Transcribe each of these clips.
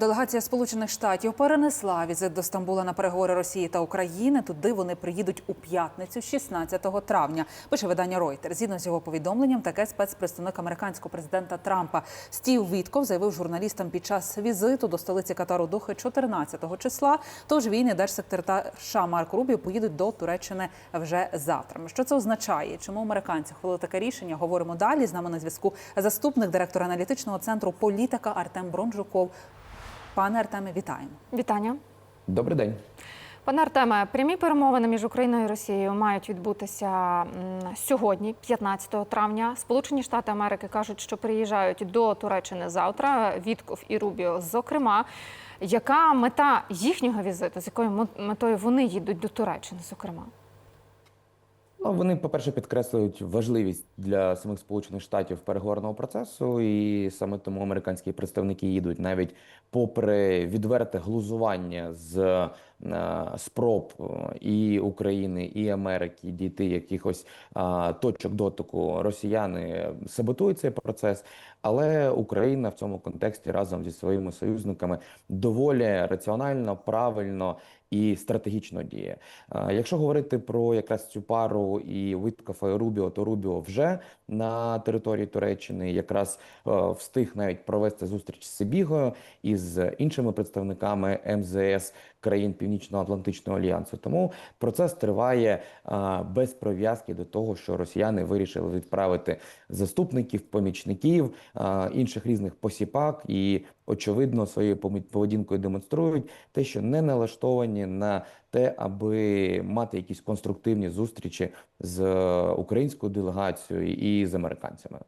Делегація Сполучених Штатів перенесла візит до Стамбула на переговори Росії та України. Туди вони приїдуть у п'ятницю, 16 травня. Пише видання Reuters. Згідно з його повідомленням, таке спецпредставник американського президента Трампа Стів Вітков заявив журналістам під час візиту до столиці Катару Дохи 14 числа. Тож він і держсекретар США Марк Рубіо поїдуть до Туреччини вже завтра. Що це означає? Чому американці хвалили таке рішення? Говоримо далі. З нами на зв'язку заступник директора аналітичного центру політика Артем Бронжуков. Пане Артеме, вітаємо. Вітання. Добрий день. Пане Артеме, прямі перемовини між Україною і Росією мають відбутися сьогодні, 15 травня. Сполучені Штати Америки кажуть, що приїжджають до Туреччини завтра. Вітков і Рубіо, зокрема. Яка мета їхнього візиту? З якою метою вони їдуть до Туреччини? Зокрема, Ну, вони, по-перше, підкреслюють важливість для самих Сполучених Штатів переговорного процесу, і саме тому американські представники їдуть навіть попри відверте глузування з е, спроб е, і України, і Америки дійти якихось е, точок дотику. Росіяни саботують цей процес, але Україна в цьому контексті разом зі своїми союзниками доволі раціонально, правильно і стратегічно діє. Якщо говорити про якраз цю пару і Виткафа і Рубіо, то Рубіо вже на території Туреччини якраз е, встиг навіть провести зустріч з Сибігою і з іншими представниками МЗС країн Північно-Атлантичного альянсу. Тому процес триває без пров'язки до того, що росіяни вирішили відправити заступників, помічників, інших різних посіпак і очевидно своєю поведінкою демонструють те, що не налаштовані на те, аби мати якісь конструктивні зустрічі з е, українською делегацією і з американцями.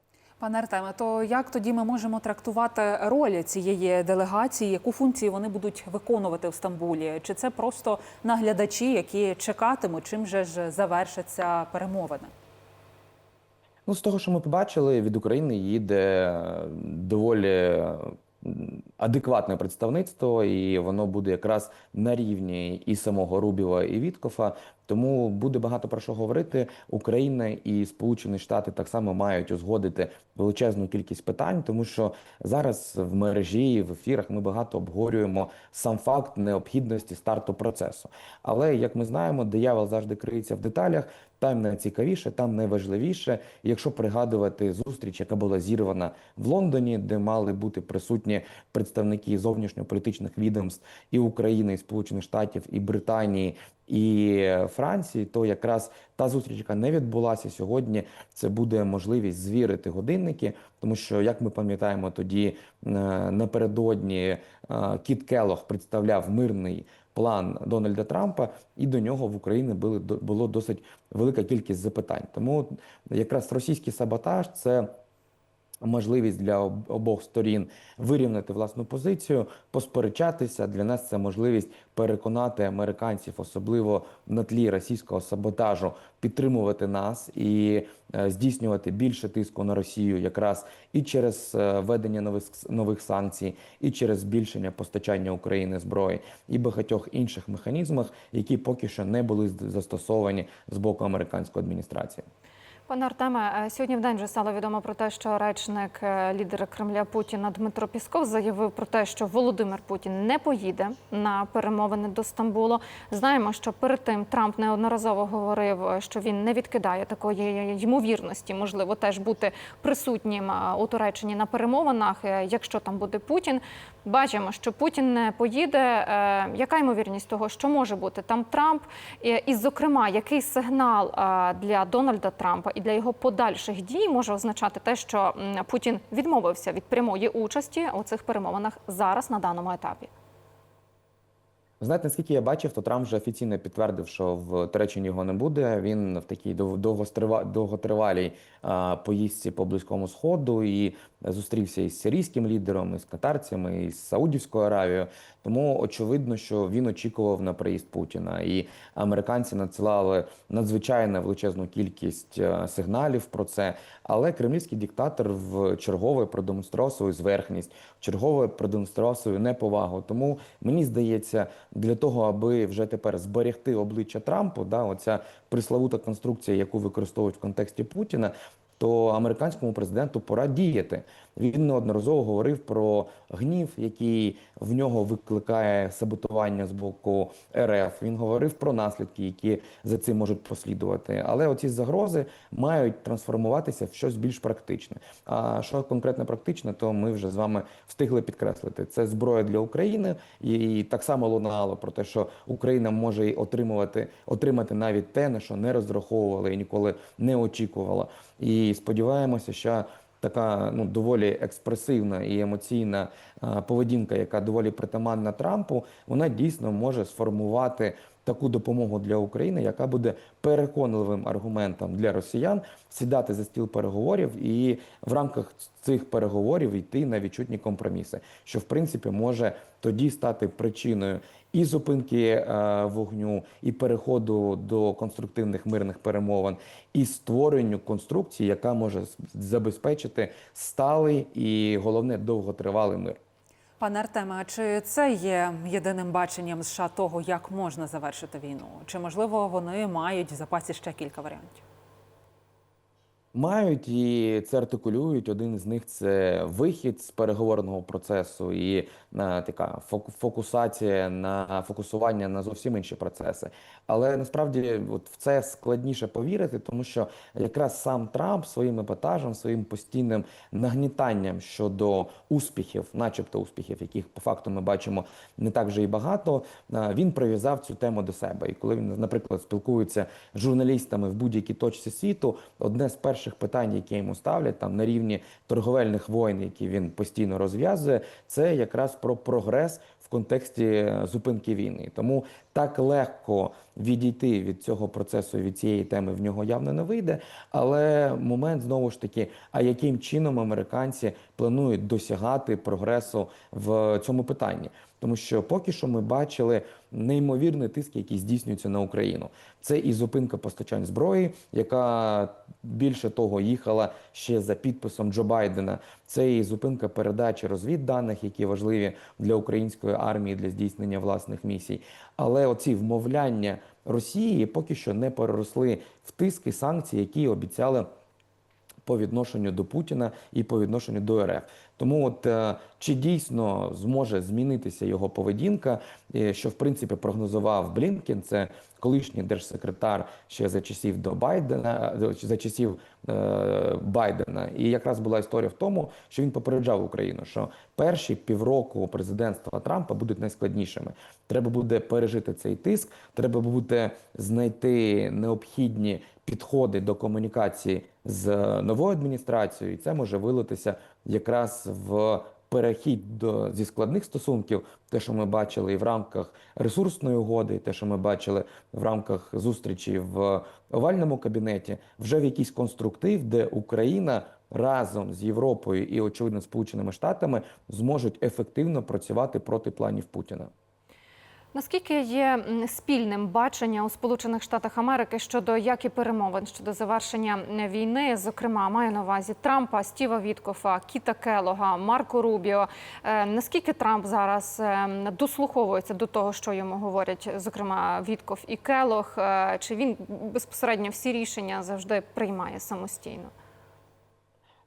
Пане Артеме, то як тоді ми можемо трактувати роль цієї делегації? Яку функцію вони будуть виконувати в Стамбулі? Чи це просто наглядачі, які чекатимуть, чим же ж завершаться перемовини? Ну, з того, що ми побачили, від України їде доволі адекватне представництво, і воно буде якраз на рівні і самого Рубіва, і Віткофа. Тому буде багато про що говорити. Україна і Сполучені Штати так само мають узгодити величезну кількість питань, тому що зараз в мережі в ефірах ми багато обговорюємо сам факт необхідності старту процесу. Але як ми знаємо, диявол завжди криється в деталях. Там найцікавіше, там найважливіше. Якщо пригадувати зустріч, яка була зірвана в Лондоні, де мали бути присутні представники зовнішньополітичних відомств і України, і Сполучених Штатів, і Британії, і Франції, то якраз та зустріч, яка не відбулася сьогодні, це буде можливість звірити годинники, тому що, як ми пам'ятаємо, тоді е, напередодні е, Кіт Келох представляв мирний план Дональда Трампа, і до нього в Україні були було досить велика кількість запитань. Тому якраз російський саботаж це. Можливість для обох сторін вирівняти власну позицію, посперечатися. Для нас це можливість переконати американців, особливо на тлі російського саботажу, підтримувати нас і е, здійснювати більше тиску на Росію, якраз і через е, введення нових нових санкцій, і через збільшення постачання України зброї, і багатьох інших механізмах, які поки що не були застосовані з боку американської адміністрації. Пане Артеме, е, сьогодні в день вже стало відомо про те, що речник е, лідера Кремля Путіна Дмитро Пісков заявив про те, що Володимир Путін не поїде на перемовини до Стамбулу. Знаємо, що перед тим Трамп неодноразово говорив, е, що він не відкидає такої ймовірності, можливо, теж бути присутнім у Туреччині на перемовинах, якщо там буде Путін. Бачимо, що Путін не поїде. Яка ймовірність того, що може бути там Трамп? І, зокрема, який сигнал для Дональда Трампа і для його подальших дій може означати те, що Путін відмовився від прямої участі у цих перемовинах зараз на даному етапі? Знаєте, наскільки я бачив, то Трамп вже офіційно підтвердив, що в Туреччині його не буде. Він в такій дов- довготривалій поїздці по близькому сходу і зустрівся із сирійським лідером, із катарцями, із Саудівською Аравією. Тому очевидно, що він очікував на приїзд Путіна, і американці надсилали надзвичайно величезну кількість е, сигналів про це. Але кремлівський диктатор в чергове продемонстрував свою зверхність, в чергове продемонстрував свою неповагу. Тому мені здається, для того, аби вже тепер зберегти обличчя Трампу, да, оця приславута конструкція, яку використовують в контексті Путіна, то американському президенту пора діяти. Він неодноразово говорив про гнів, який в нього викликає саботування з боку РФ. Він говорив про наслідки, які за цим можуть послідувати. Але оці загрози мають трансформуватися в щось більш практичне. А що конкретно практичне, то ми вже з вами встигли підкреслити. Це зброя для України, і так само лунало про те, що Україна може отримувати отримати навіть те, на що не розраховувала і ніколи не очікувала. І сподіваємося, що така ну доволі експресивна і емоційна поведінка, яка доволі притаманна Трампу, вона дійсно може сформувати таку допомогу для України, яка буде переконливим аргументом для росіян сідати за стіл переговорів і в рамках цих переговорів йти на відчутні компроміси, що в принципі може тоді стати причиною і зупинки е, вогню, і переходу до конструктивних мирних перемовин, і створенню конструкції, яка може забезпечити сталий і головне довготривалий мир. Пане Артеме, а чи це є єдиним баченням США того, як можна завершити війну? Чи можливо вони мають в запасі ще кілька варіантів? Мають і це артикулюють. Один з них це вихід з переговорного процесу і е, така фок- фокусація на фокусування на зовсім інші процеси. Але насправді от в це складніше повірити, тому що якраз сам Трамп своїм епатажем, своїм постійним нагнітанням щодо успіхів, начебто успіхів, яких по факту ми бачимо не так вже і багато. е, Він прив'язав цю тему до себе. І коли він, наприклад, спілкується з журналістами в будь-якій точці світу, одне з перших питань, які йому ставлять там на рівні торговельних воєн, які він постійно розв'язує, це якраз про прогрес в контексті е, зупинки війни. Тому так легко відійти від цього процесу, від цієї теми в нього явно не вийде. Але момент знову ж таки, а яким чином американці планують досягати прогресу в цьому питанні? Тому що поки що ми бачили неймовірний тиск, який здійснюється на Україну. Це і зупинка постачань зброї, яка більше того їхала ще за підписом Джо Байдена. Це і зупинка передачі розвідданих, які важливі для української армії для здійснення власних місій. Але оці вмовляння Росії поки що не переросли в тиск і санкції, які обіцяли по відношенню до Путіна і по відношенню до РФ. Тому, от е, чи дійсно зможе змінитися його поведінка, е, що в принципі прогнозував Блінкен, це колишній держсекретар ще за часів до Байдена, е, за часів е, Байдена. І якраз була історія в тому, що він попереджав Україну, що перші півроку президентства Трампа будуть найскладнішими. Треба буде пережити цей тиск, треба буде знайти необхідні підходи до комунікації з новою адміністрацією, і це може вилитися якраз в перехід до зі складних стосунків, те, що ми бачили і в рамках ресурсної угоди, і те, що ми бачили в рамках зустрічі в овальному кабінеті, вже в якийсь конструктив, де Україна разом з Європою і очевидно Сполученими Штатами зможуть ефективно працювати проти планів Путіна. Наскільки є спільним бачення у Сполучених Штатах Америки щодо як і перемовин щодо завершення е, війни, зокрема маю на увазі Трампа, Стіва Віткофа, Кіта Келога, Марко Рубіо. Е, Наскільки Трамп зараз е, дослуховується до того, що йому говорять, зокрема Віткоф і Келог? Чи він безпосередньо всі рішення завжди приймає самостійно?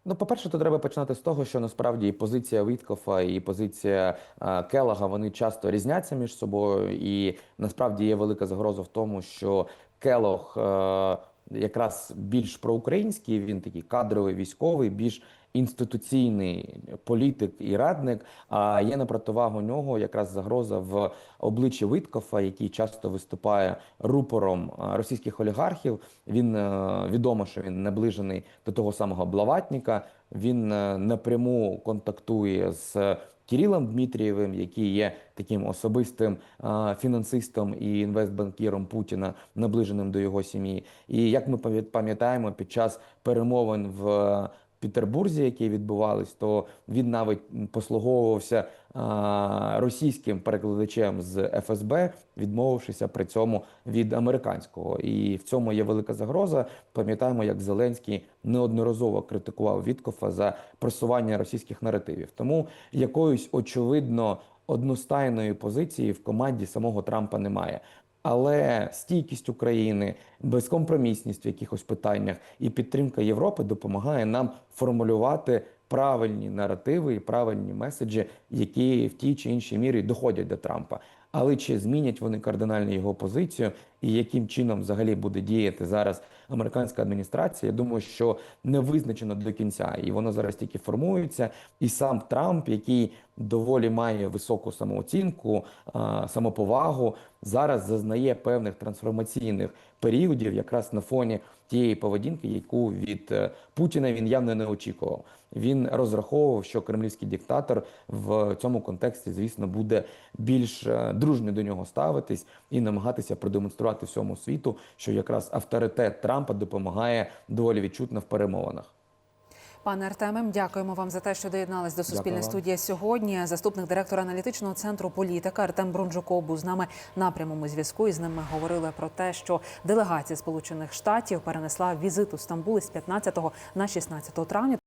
Ну, по-перше, то треба починати з того, що насправді і позиція Віткофа, і позиція е, Келага вони часто різняться між собою, і насправді є велика загроза в тому, що Келог е, якраз більш проукраїнський, він такий кадровий військовий, більш інституційний політик і радник. А є на противагу нього якраз загроза в обличчі Виткофа, який часто виступає рупором е, російських олігархів. Він е, відомо, що він наближений до того самого Блаватніка. Він е, напряму контактує з Кирилом Дмитрієвим, який є таким особистим фінансистом і інвестбанкіром Путіна, наближеним до його сім'ї. І як ми пам'ят- пам'ятаємо, під час перемовин в Петербурзі, які відбувались, то він навіть послуговувався російським перекладачем з ФСБ, відмовившися при цьому від американського. І в цьому є велика загроза. Пам'ятаємо, як Зеленський неодноразово критикував Віткофа за просування російських наративів. Тому якоїсь очевидно одностайної позиції в команді самого Трампа немає. Але стійкість України, безкомпромісність в якихось питаннях і підтримка Європи допомагає нам формулювати правильні наративи і правильні меседжі, які в тій чи іншій мірі доходять до Трампа. Але чи змінять вони кардинально його позицію, і яким чином взагалі буде діяти зараз американська адміністрація? Я думаю, що не визначено до кінця, і воно зараз тільки формується. І сам Трамп, який доволі має високу самооцінку, самоповагу, зараз зазнає певних трансформаційних періодів, якраз на фоні тієї поведінки, яку від е, Путіна він явно не очікував. Він розраховував, що кремлівський диктатор в цьому контексті, звісно, буде більш е, дружньо до нього ставитись і намагатися продемонструвати всьому світу, що якраз авторитет Трампа допомагає доволі відчутно в перемовинах. Пане Артеме, дякуємо вам за те, що доєднались до Суспільної студії сьогодні. Заступник директора аналітичного центру політика Артем Брунжуков був з нами на прямому зв'язку. І з ним ми говорили про те, що делегація Сполучених Штатів перенесла візит у Стамбул із 15 на 16 травня.